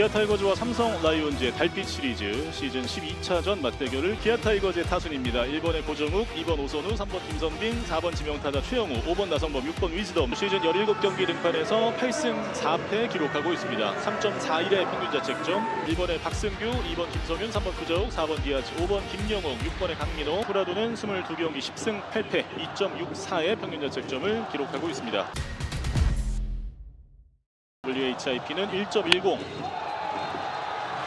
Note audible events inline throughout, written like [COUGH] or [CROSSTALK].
기아 타이거즈와 삼성 라이온즈의 달빛 시리즈 시즌 12차전 맞대결을 기아 타이거즈의 타순입니다. 1번의 고정욱, 2번 오선우, 3번 김선빈, 4번 지명타자 최영우, 5번 나성범, 6번 위즈덤 시즌 17경기 등판에서 8승 4패 기록하고 있습니다. 3.41의 평균 자책점 1번의 박승규, 2번 김성윤, 3번 구자욱, 4번 디아즈, 5번 김영욱, 6번의 강민호 후라도는 22경기 10승 8패 2.64의 평균 자책점을 기록하고 있습니다. WHIP는 1.10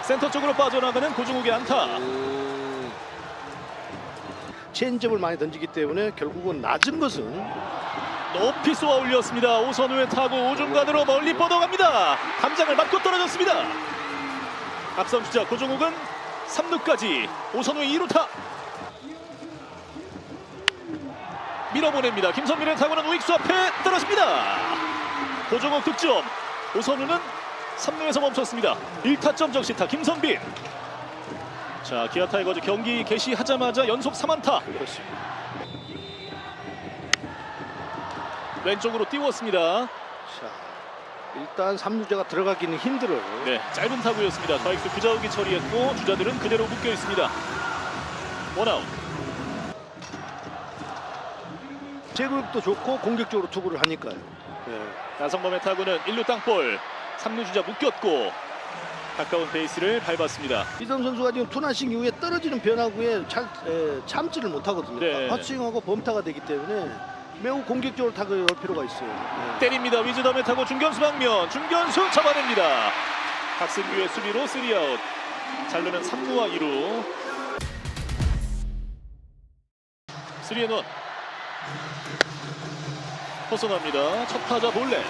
센터 쪽으로 빠져나가는 고종욱의 안타. 체인지업을 많이 던지기 때문에 결국은 낮은 것은 높이 쏘아 올렸습니다. 오선우의 타구 오중간으로 멀리 뻗어갑니다. 담장을 맞고 떨어졌습니다. 앞선 주자 고종욱은 3루까지 오선우의 2루타. 밀어보냅니다. 김선민의 타구는 우익수 앞에 떨어집니다. 고종욱 득점. 오선우는 3루에서 멈췄습니다 1타점 적시타 김선빈 자 기아 타이거즈 경기 개시하자마자 연속 3안타 그렇습니다. 왼쪽으로 띄웠습니다 자, 일단 3루자가 들어가기는 힘들어요. 네, 짧은 타구였습니다. 좌익수 구자욱이 처리했고 주자들은 그대로 묶여 있습니다. 원아웃. 제구력도 좋고 공격적으로 투구를 하니까요. 네. 나성범의 타구는 1루 땅볼. 3루 주자 묶였고 가까운 베이스를 밟았습니다. 이점 선수가 지금 투나싱 이후에 떨어지는 변화구에 잘, 에, 참지를 못하거든요. 네. 헛스윙하고 범타가 되기 때문에 매우 공격적으로 타격을 할 필요가 있어요. 네. 때립니다. 위즈덤의 타구 중견수 방면. 중견수 잡아냅니다. 박승규의 수비로 3아웃. 잘루는 3루와 2루. 3앤원. 벗어납니다. 첫 타자 볼넷.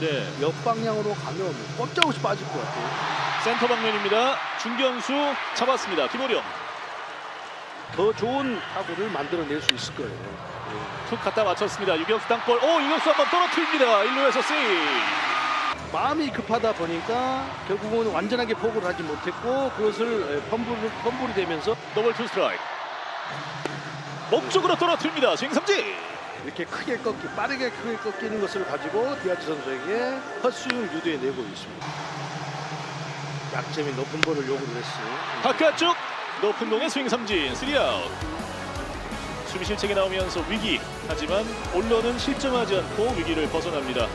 네. 옆방향으로 가면 꼼짝없이 빠질 것 같아요. 센터 방면입니다. 중견수 잡았습니다. 김호령 더 좋은 타구를 만들어낼 수 있을 거예요. 툭 갖다 맞췄습니다. 유격수 땅볼. 오 유격수 한번 떨어뜨립니다. 1루에서 세이. 마음이 급하다 보니까 결국은 완전하게 포구를 하지 못했고 그것을 에, 펌블, 펌블이 되면서 더블 투 스트라이크. 목쪽으로 떨어뜨립니다. 스윙 삼진. 이렇게 크게 꺾기 빠르게 크게 꺾이는 것을 가지고 디아즈 선수에게 헛스윙을 유도해내고 있습니다. 약점이 높은 볼을 요구를 했어요. 바깥쪽 높은 공의 스윙 삼진. 3아웃. 수비 실책이 나오면서 위기. 하지만 올러는 실점하지 않고 위기를 벗어납니다.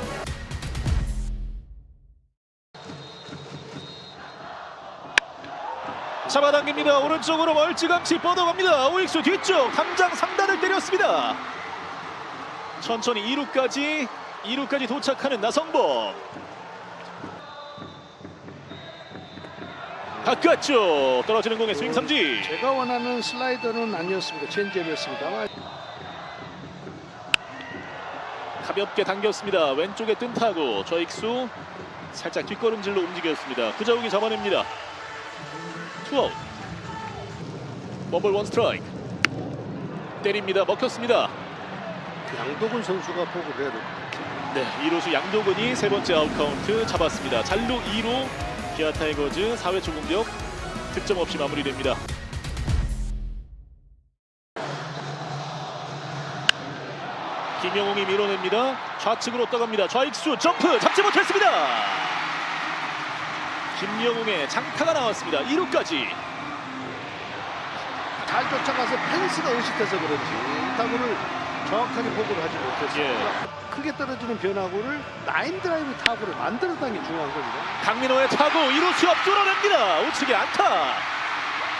잡아당깁니다. 오른쪽으로 멀찌감치 뻗어갑니다. 우익수 뒤쪽 담장 상단을 때렸습니다. 천천히 2루까지 2루까지 도착하는 나성범. 바깥쪽 떨어지는 공의 스윙 삼진. 제가 원하는 슬라이더는 아니었습니다. 체인지업이었습니다만 가볍게 당겼습니다. 왼쪽에 뜬 타구 좌익수 살짝 뒷걸음질로 움직였습니다. 구자욱이 잡아냅니다. 투아웃. 버블 원 스트라이크. 때립니다. 먹혔습니다. 양도근 선수가 포구를 해야 됩니다. 네, 2루수 양도근이 세 번째 아웃 카운트 잡았습니다. 잘루 2루 기아 타이거즈 4회 초 공격 득점 없이 마무리됩니다. 김영웅이 밀어냅니다. 좌측으로 떠갑니다. 좌익수 점프 잡지 못했습니다. 김영웅의 장타가 나왔습니다. 2루까지. 잘 쫓아가서 펜스가 의식해서 그런지 이 타구를 정확하게 포구를 하지 못했어요. 예. 크게 떨어지는 변화구를 라인 드라이브 타구를 만들었다는 게 중요한 겁니다. 강민호의 타구 2루 옆 뚫어냅니다. 우측에 안타.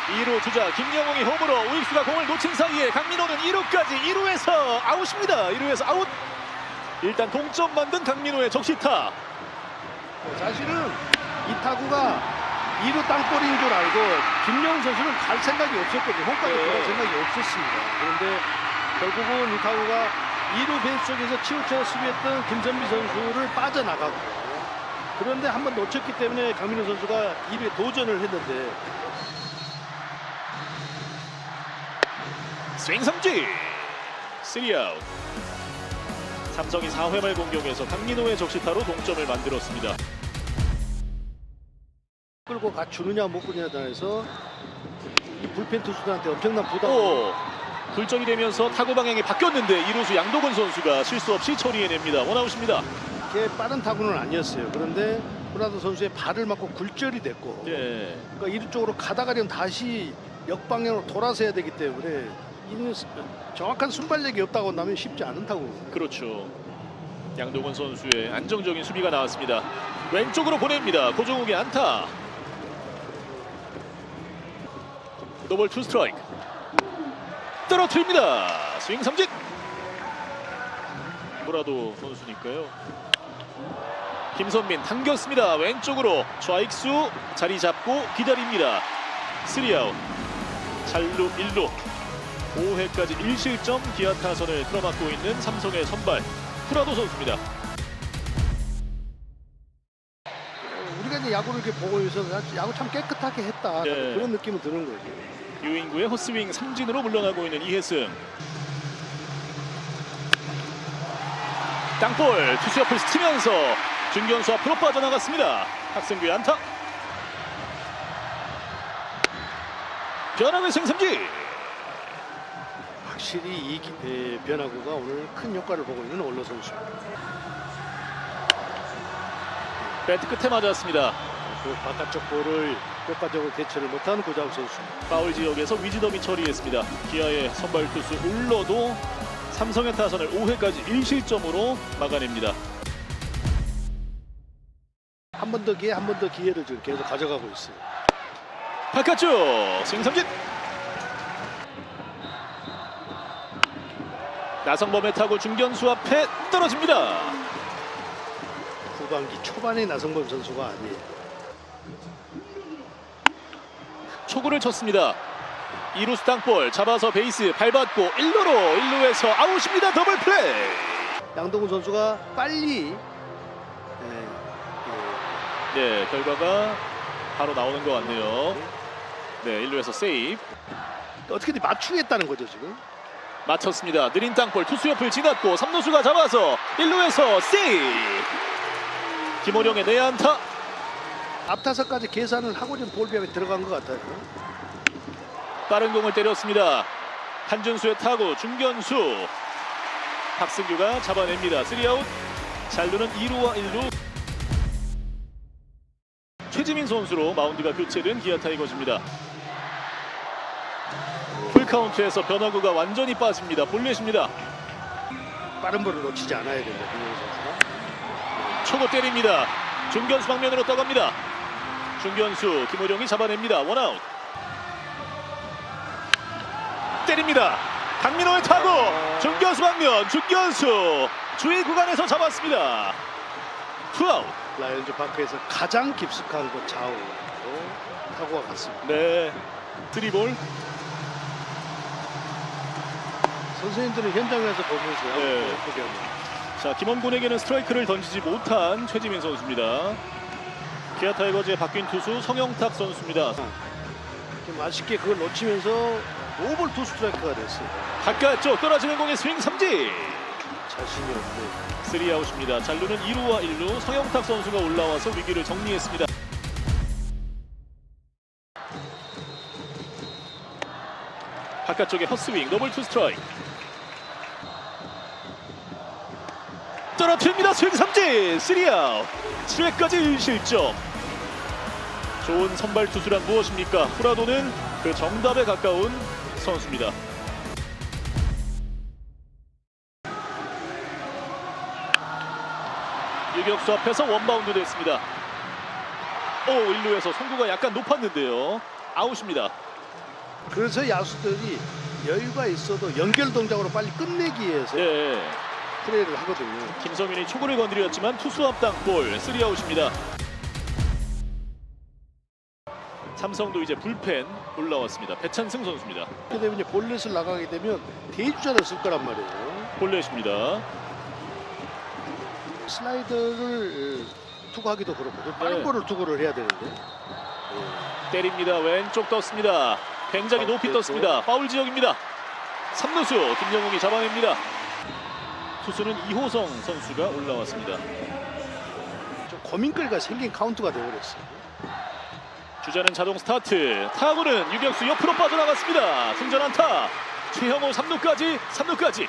2루 주자 김영웅이 홈으로 우익수가 공을 놓친 사이에 강민호는 2루까지 2루에서 아웃입니다. 2루에서 아웃. 일단 동점 만든 강민호의 적시타. 사실은 이 타구가 2루 땅볼인 줄 알고 김영훈 선수는 갈 생각이 없었거든요. 홈까지 네. 돌아갈 생각이 없었습니다. 그런데 결국은 이 타구가 2루 베이스 쪽에서 치우쳐 수비했던 김선미 선수를 빠져나가고 그런데 한번 놓쳤기 때문에 강민호 선수가 2루에 도전을 했는데 스윙 삼진. 3아웃. 삼성이 4회 말 공격에서 강민호의 적시타로 동점을 만들었습니다. 끌고 가 주느냐 못 주느냐에 따라서 이 불펜 투수들한테 엄청난 부담. 오, 굴절이 되면서 타구 방향이 바뀌었는데 2루수 양도근 선수가 실수 없이 처리해냅니다. 원아웃입니다. 이렇게 빠른 타구는 아니었어요. 그런데 브라더 선수의 발을 맞고 굴절이 됐고 예. 그러니까 이루 쪽으로 가다가면 다시 역방향으로 돌아서 해야 되기 때문에 스- 정확한 순발력이 없다고 한다면 쉽지 않다고 그렇죠. 양동원 선수의 안정적인 수비가 나왔습니다. 왼쪽으로 보냅니다. 고종욱의 안타. 노볼 투 스트라이크. 떨어뜨립니다. 스윙 삼진. 뭐라도 선수니까요. 김선민 당겼습니다. 왼쪽으로 좌익수 자리 잡고 기다립니다. 3아웃. 잘루 1루. 5회까지 1실점 기아 타선을 틀어막고 있는 삼성의 선발 프라도 선수입니다. 어, 우리가 이제 야구를 이렇게 보고 있어서 야구 참 깨끗하게 했다 네. 그런 느낌은 드는 거죠. 유인구의 헛스윙 삼진으로 물러나고 있는 이혜승. 땅볼 투수 옆을 스치면서 중견수 앞으로 빠져나갔습니다. 학생규의 안타. 변화의 생삼진. 확실히 이 기- 에, 변화구가 오늘 큰 효과를 보고 있는 원로 선수. 배트 끝에 맞았습니다. 그 바깥쪽 볼을 효과적으로 대처를 못한 고자욱 선수. 파울 지역에서 위즈덤이 처리했습니다. 기아의 선발 투수 울러도 삼성의 타선을 5회까지 1실점으로 막아냅니다. 한 번 더 기회, 한 번 더 기회를 지금 계속 가져가고 있어요. 바깥쪽 승삼진 나성범의 타고 중견수 앞에 떨어집니다. 후반기 초반에 나성범 선수가 아니에요. 초구를 쳤습니다. 이루스 땅볼 잡아서 베이스 밟았고 1루로 1루에서 아웃입니다. 더블 플레이. 양동훈 선수가 빨리 예, 네, 결과가 바로 나오는 것 같네요. 네, 1루에서 세이브. 예, 어떻게든 맞추겠다는 거죠 지금. 맞췄습니다. 느린 땅볼 투수 옆을 지났고 3루수가 잡아서 1루에서 세이브. 김호령의 내안타. 앞타석까지 계산을 하고 좀 볼비에 들어간 것 같아요. 빠른 공을 때렸습니다. 한준수의 타구 중견수 박승규가 잡아냅니다. 3아웃. 잘루는 2루와 1루. 최지민 선수로 마운드가 교체된 기아 타이거즈입니다. 풀카운트에서 변화구가 완전히 빠집니다. 볼넷입니다. 빠른 볼을 놓치지 않아야 선수가. 초고 때립니다. 중견수 방면으로 떠갑니다. 중견수 김호령이 잡아냅니다. 원아웃. 때립니다. 강민호의 타구 중견수 방면 중견수 주의 구간에서 잡았습니다. 투아웃. 라이온즈 파크에서 가장 깊숙한 곳 좌우로 타구가 갔습니다. 네. 쓰리볼. 선생님들은 현장에서 보면서 네. 하면 자 김원곤에게는 스트라이크를 던지지 못한 최지민 선수입니다. 기아 타이거즈의 바뀐 투수 성영탁 선수입니다. 좀 아쉽게 그걸 놓치면서 노볼 투 스트라이크가 됐어요. 바깥쪽 떨어지는 공의 스윙 삼진. 자신이 없고 3아웃입니다. 잘루는 2루와 1루 성영탁 선수가 올라와서 위기를 정리했습니다. 바깥쪽에 헛스윙 더블 투 스트라이크 떨어뜨립니다. 스윙 삼진 3아웃 7회까지 1실점 좋은 선발 투수란 무엇입니까? 후라도는 그 정답에 가까운 선수입니다. 유격수 앞에서 원바운드 됐습니다. 오 1루에서 송구가 약간 높았는데요. 아웃입니다. 그래서 야수들이 여유가 있어도 연결 동작으로 빨리 끝내기 위해서 예. 플레이를 하거든요. 김성민이 초구를 건드렸지만 투수 앞당 볼 3아웃입니다. 삼성도 이제 불펜 올라왔습니다. 배찬승 선수입니다. 그렇게 되면 이제 볼넷을 나가게 되면 대주자를 쓸 거란 말이에요. 볼넷입니다. 슬라이더를 어, 투구하기도 그렇고 빠른 네. 볼을 투구를 해야 되는데 예. 때립니다. 왼쪽 떴습니다. 굉장히 파울 높이 됐고. 떴습니다. 파울 지역입니다. 3루수 김영욱이 잡아냅니다. 투수는 이호성 선수가 올라왔습니다. 좀 고민거리가 생긴 카운트가 되어버렸어요. 주자는 자동 스타트. 타구는 유격수 옆으로 빠져나갔습니다. 승전 안타. 최형호 3루까지 3루까지.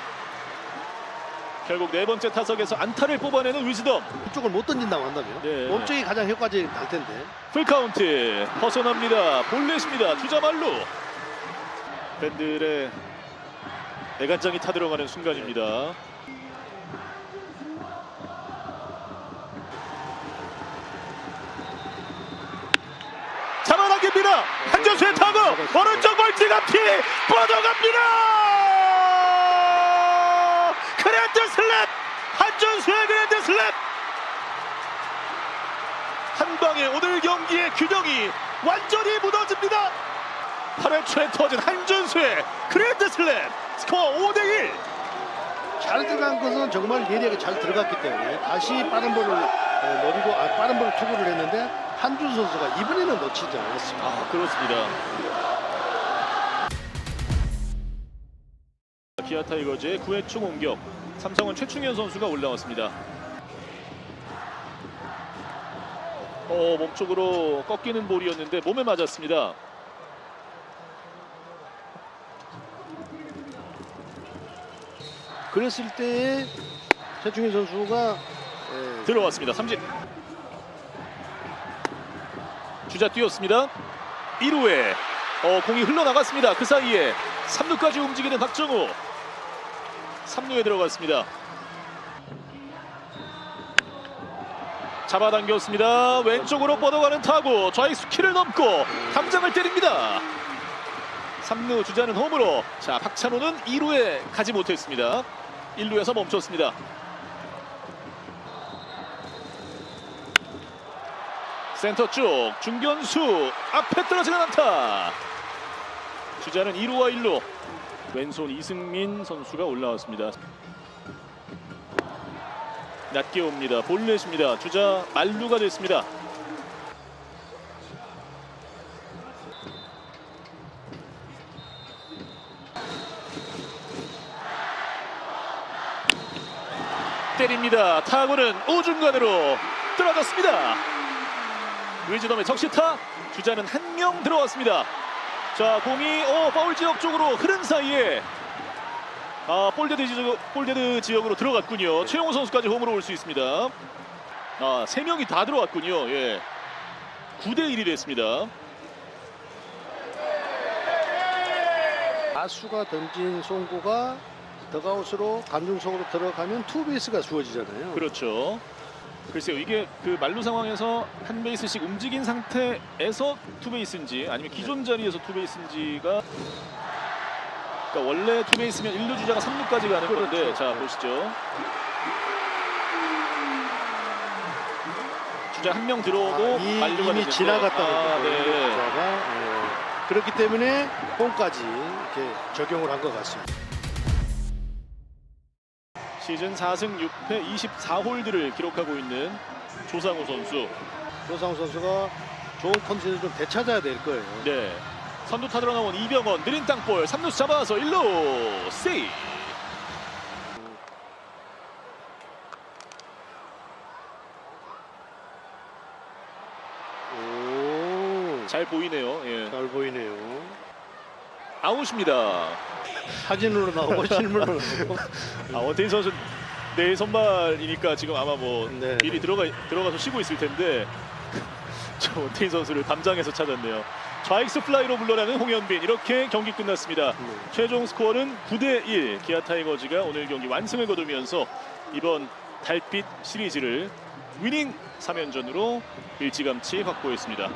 결국 네 번째 타석에서 안타를 뽑아내는 위즈덤. 그쪽을 못 던진다고 한다면 네. 몸쪽이 가장 효과적일 텐데 풀카운트 벗어납니다. 볼넷입니다. 주자 말루. 팬들의 애간장이 타들어가는 순간입니다. 잡아당깁니다. 한전수의 타구 오른쪽 멀티 앞이 뻗어갑니다. 그랜드 슬랩 한전수의 그랜드 슬랩 한 방에 오늘 경기의 균형이 완전히 무너집니다. 8회 초에 터진 한준수의 그랜드 슬램 스코어 5대1 잘 들어간 것은 정말 예리하게 잘 들어갔기 때문에 다시 빠른 볼을 어, 노리고 아, 빠른 볼을 투구를 했는데 한준 선수가 이번에는 놓치지 않았습니다. 아 그렇습니다. 기아 타이거즈의 9회 초 공격 삼성은 최충현 선수가 올라왔습니다. 어 몸쪽으로 꺾이는 볼이었는데 몸에 맞았습니다. 그랬을 때에 최충현 선수가 예, 들어왔습니다. 삼진. 주자 뛰었습니다. 1루에 어, 공이 흘러나갔습니다. 그 사이에 3루까지 움직이는 박정우. 3루에 들어갔습니다. 잡아당겼습니다. 왼쪽으로 뻗어가는 타구. 좌익수 키를 넘고 담장을 때립니다. 3루 주자는 홈으로. 자, 박찬호는 2루에 가지 못했습니다. 1루에서 멈췄습니다. 센터 쪽 중견수 앞에 떨어지는 안타. 주자는 2루와 1루. 왼손 이승민 선수가 올라왔습니다. 낮게 옵니다. 볼넷입니다. 주자 만루가 됐습니다. 때립니다. 타구는 우중간으로 떨어졌습니다 위즈덤의 적시타 주자는 한 명 들어왔습니다. 자 공이 어 파울 지역 쪽으로 흐른 사이에 아 볼데드 지역 볼데드 지역으로 들어갔군요. 최용호 선수까지 홈으로 올 수 있습니다. 아세 명이 다 들어왔군요. 예. 9대 1이 됐습니다. 가수가 던진 송구가 더가웃으로 관중석으로 들어가면 투베이스가 주어지잖아요. 그렇죠. 글쎄요 이게 그 말루 상황에서 한 베이스씩 움직인 상태에서 투 베이스인지 아니면 기존 자리에서 투 베이스인지가 그러니까 원래 투 베이스면 1루 주자가 3루까지 가는 건데 그렇죠. 자 보시죠. 주자 한 명 들어오고 아, 이, 만루가 이미 됐는데 지나갔다고 아. 네. 자가, 예. 그렇기 때문에 홈까지 이렇게 적용을 한 것 같습니다. 시즌 4승 6패 24홀드를 기록하고 있는 조상우 선수. 조상우 선수가 좋은 컨디션을 좀 되찾아야 될 거예요. 네. 선두 타들어 나온 이병헌 느린 땅볼 3루수 잡아서 1루 세이. 오, 잘 보이네요. 예. 잘 보이네요. 아웃입니다. 사진으로 나오고 [LAUGHS] 실물로 나오고. 아, 원태인 선수 내 선발이니까 지금 아마 뭐 네. 미리 들어가 들어가서 쉬고 있을 텐데 [LAUGHS] 저 원태인 선수를 담장에서 찾았네요. 좌익수 플라이로 물러나는 홍현빈 이렇게 경기 끝났습니다. 네. 최종 스코어는 9대 1 기아 타이거즈가 오늘 경기 완승을 거두면서 이번 달빛 시리즈를 위닝 3연전으로 일찌감치 확보했습니다.